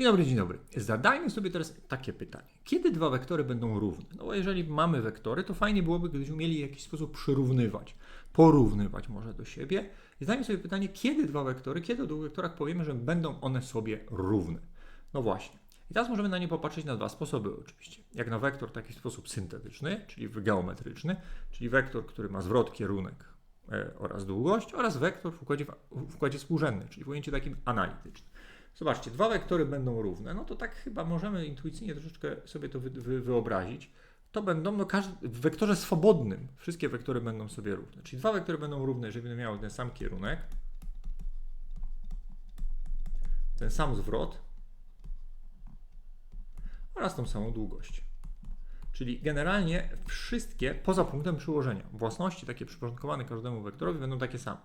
Dzień dobry, dzień dobry. Zadajmy sobie teraz takie pytanie. Kiedy dwa wektory będą równe? No bo jeżeli mamy wektory, to fajnie byłoby, gdybyśmy mieli w jakiś sposób przyrównywać, porównywać może do siebie. I zadajmy sobie pytanie, kiedy dwa wektory, kiedy o dwóch wektorach powiemy, że będą one sobie równe? No właśnie. I teraz możemy na nie popatrzeć na dwa sposoby oczywiście. Jak na wektor taki w sposób syntetyczny, czyli geometryczny, czyli wektor, który ma zwrot, kierunek e, oraz długość, oraz wektor w układzie, w układzie współrzędnym, czyli w ujęciu takim analitycznym. Zobaczcie, dwa wektory będą równe, no to tak chyba możemy intuicyjnie troszeczkę sobie to wy, wy, wyobrazić. To będą, no każdy, w wektorze swobodnym wszystkie wektory będą sobie równe. Czyli dwa wektory będą równe, jeżeli będą miały ten sam kierunek, ten sam zwrot oraz tą samą długość. Czyli generalnie wszystkie, poza punktem przyłożenia, własności takie przyporządkowane każdemu wektorowi będą takie same.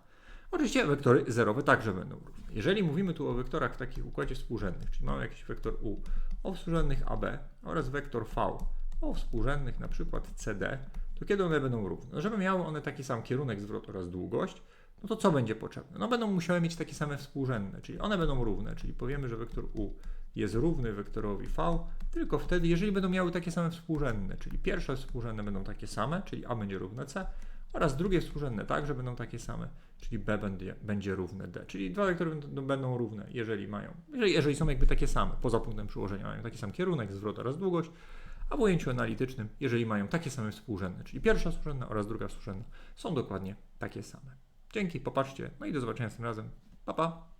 Oczywiście wektory zerowe także będą równe. Jeżeli mówimy tu o wektorach w takich układzie współrzędnych, czyli mamy jakiś wektor U o współrzędnych AB oraz wektor V o współrzędnych na przykład CD, to kiedy one będą równe? No, żeby miały one taki sam kierunek zwrot oraz długość, no to co będzie potrzebne? No będą musiały mieć takie same współrzędne, czyli one będą równe, czyli powiemy, że wektor U jest równy wektorowi V, tylko wtedy, jeżeli będą miały takie same współrzędne, czyli pierwsze współrzędne będą takie same, czyli A będzie równe C, oraz drugie współrzędne także będą takie same, czyli B będzie, będzie równe D. Czyli dwa wektory będą, będą równe, jeżeli mają, jeżeli, jeżeli są jakby takie same, poza punktem przyłożenia, mają taki sam kierunek, zwrot oraz długość, a w ujęciu analitycznym, jeżeli mają takie same współrzędne, czyli pierwsza współrzędna oraz druga współrzędna, są dokładnie takie same. Dzięki, popatrzcie, no i do zobaczenia tym razem. Pa, pa!